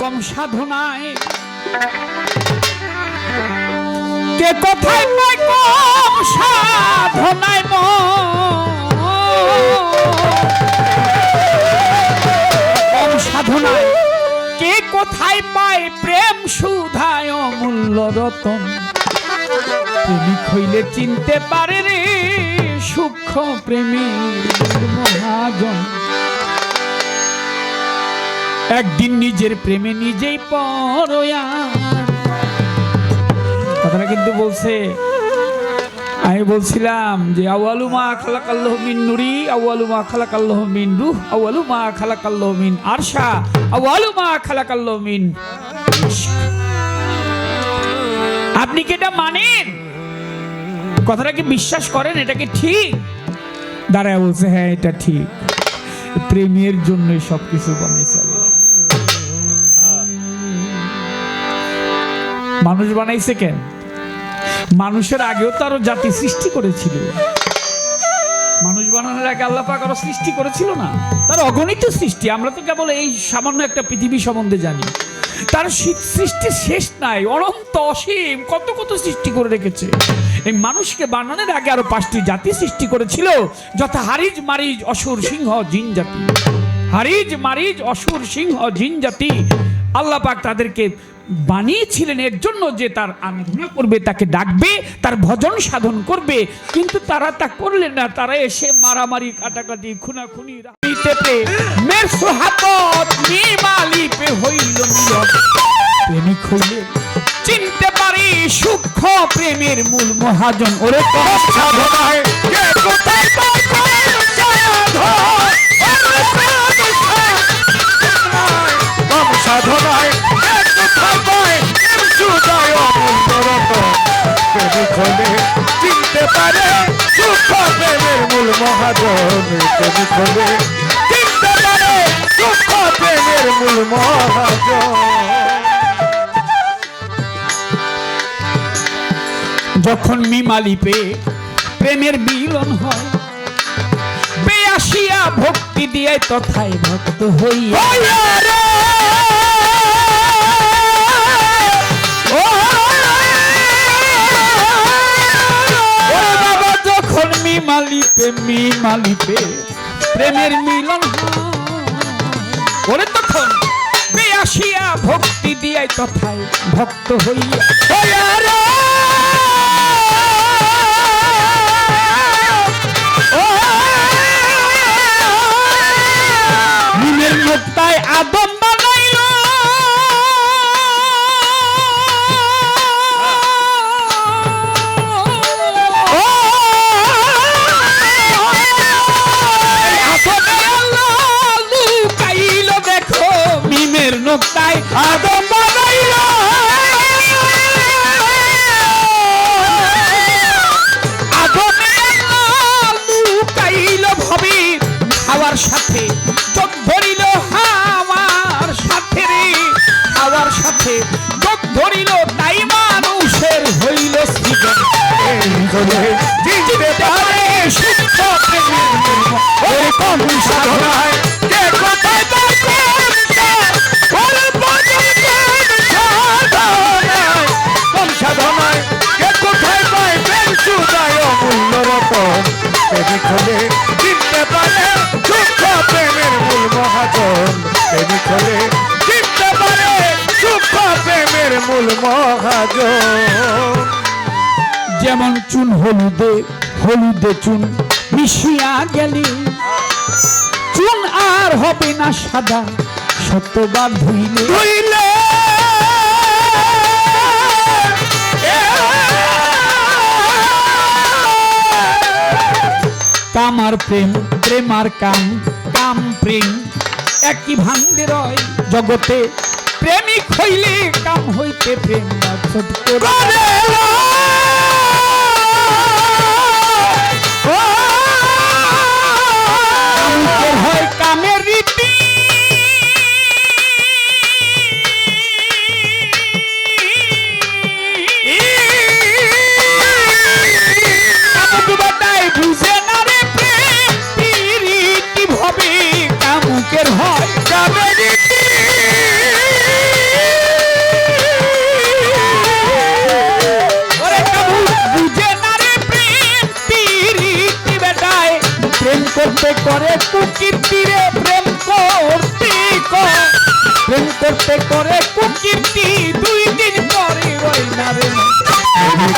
কম সাধনায়। কে কোথায় পায় কম সাধনায় কম সাধনায় কে কোথায় পায় প্রেম সুধায় অমূল্য রতন? প্রেমিক হইলে চিনতে পারে রে সূক্ষ্ম প্রেমী মহাজন। একদিন নিজের প্রেমে নিজেই পরয়া। কথাটা কিন্তু বলছে, আমি বলছিলাম যে আওয়ালু মা খালাকাল্লাহ মিন নুরি আওয়ালু মা খালাকাল্লাহ মিন রুহ আওয়ালু মা খালাকাল্লাহ মিন আরশা আওয়ালু মা খালাকাল্লাহ মিন আপনি কি এটা মানেন? কথাটা কি বিশ্বাস করেন? এটা কি ঠিক? দাঁড়ায় বলছে হ্যাঁ এটা ঠিক। প্রেমের জন্যই সবকিছু বানাইছে আল্লাহ। মানুষ বানাইছে কেন? মানুষের আগেও তো আরও জাতি সৃষ্টি করেছিল। মানুষ বানানোর আগে আল্লাহ পাক আরও সৃষ্টি করেছিল না? তার অগণিত সৃষ্টি, আমরা তো কেবল এই সামান্য একটা পৃথিবী সম্বন্ধে জানি। তার সৃ- সৃষ্টির শেষ নাই, অনন্ত অসীম, কত কত সৃষ্টি করে রেখেছে। এই মানুষকে বানানোর আগে আরও পাঁচটি জাতি সৃষ্টি করেছিল, যথা হারিজ, মারিজ, অসুর, সিংহ, জিন জাতি। হারিজ, মারিজ, অসুর, সিংহ, জিন জাতি আল্লাহ পাক তাদেরকে বানিয়েছিলেন এর জন্য যে তার আরাধনা করবে, তাকে ডাকবে, তার ভজন সাধন করবে, কিন্তু তারা তা করলেন না। তারা এসে মারামারি কাটাকাটি খুনাখুনি হইলে চিনতে পারি সূক্ষ্ম প্রেমের মূল মহাজন। ওরে সাধনায় সাধনায় চিনতে পারে সুখ প্রেমের মূল মহাজন। পারে সুখ প্রেমের মূল মহাজন। যখন মিমালি মিমালিপে প্রেমের মিলন হয় বেয়াসিয়া ভক্তি দিয়ে তথায় ভক্ত হইয়া বাবা যখন মিমালিপে মিমালিপে প্রেমের মিলন হয় ওরে তখন বেয়াসিয়া ভক্তি দিয়ে তথায় ভক্ত হইয়া মুক্তায় আদম বানাইল। দেখো মিমের নোক্তায় মর্ম। ওরে সাধনায় কে কোথায় পায় প্রেম সুদায় অমূল্য রতন প্রেমিক হলে প্রেমের মূল মহাজন প্রেমিক হলে চিনতে পারে প্রেমের মূল মহাজন যেমন চুন হলুদে হলুদে চুন মিশিয়া গেলে। চুন আর হবে না সাদা শতবার ধুইলে। ধুইলে। কাম আর প্রেম প্রেম আর কাম কাম প্রেম। একই ভাঙ্গে রয় জগতে প্রেমিক হইলে কাম হইতে প্রেম ছোট করে।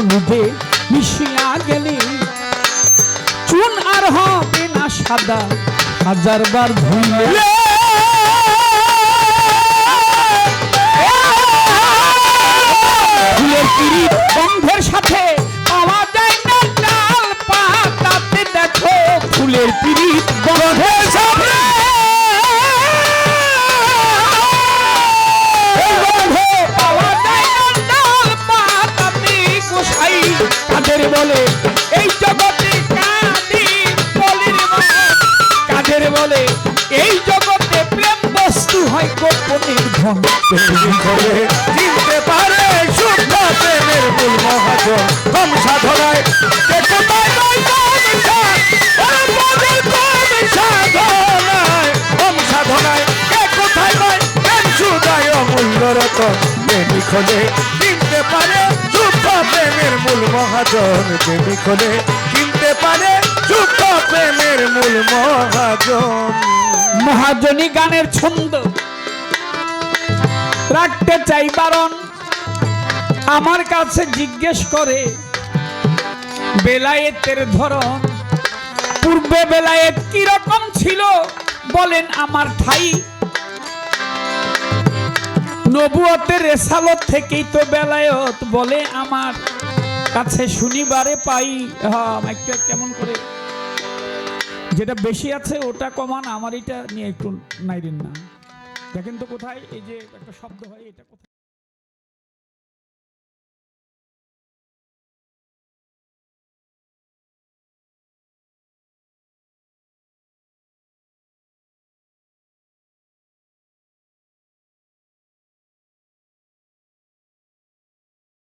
হলুদে মিশিয়া গেলে। চুন আর হবে না সাদা, হাজার বার ধুইলে ফুলের পিড়িত গন্ধের সাথে গোপনের ধন করে। চিনতে পারে শুদ্ধ প্রেমের মূল মহাজন। কম সাধনায় পারে শুদ্ধ প্রেমের মূল মহাজন। চিনতে পারে শুদ্ধ প্রেমের মূল মহাজন। মহাজনী গানের ছন্দ। রাখতে চাই, বারণ। আমার কাছে জিজ্ঞেস করে, বেলায়েতের ধরন। পূর্বে বেলায়েত কি রকম ছিল? বলেন আমার ঠাই। নবুয়তের রেসালত থেকেই তো বেলায়ত বলে আমার কাছে শনিবারে পাই। হ্যাঁ কেমন করে? যেটা বেশি আছে ওটা কমান আমার এটা নিয়ে একটু নাইরেন না। দেখেন তো কোথায়? এই যে একটা শব্দ হয় এটা কোথায়?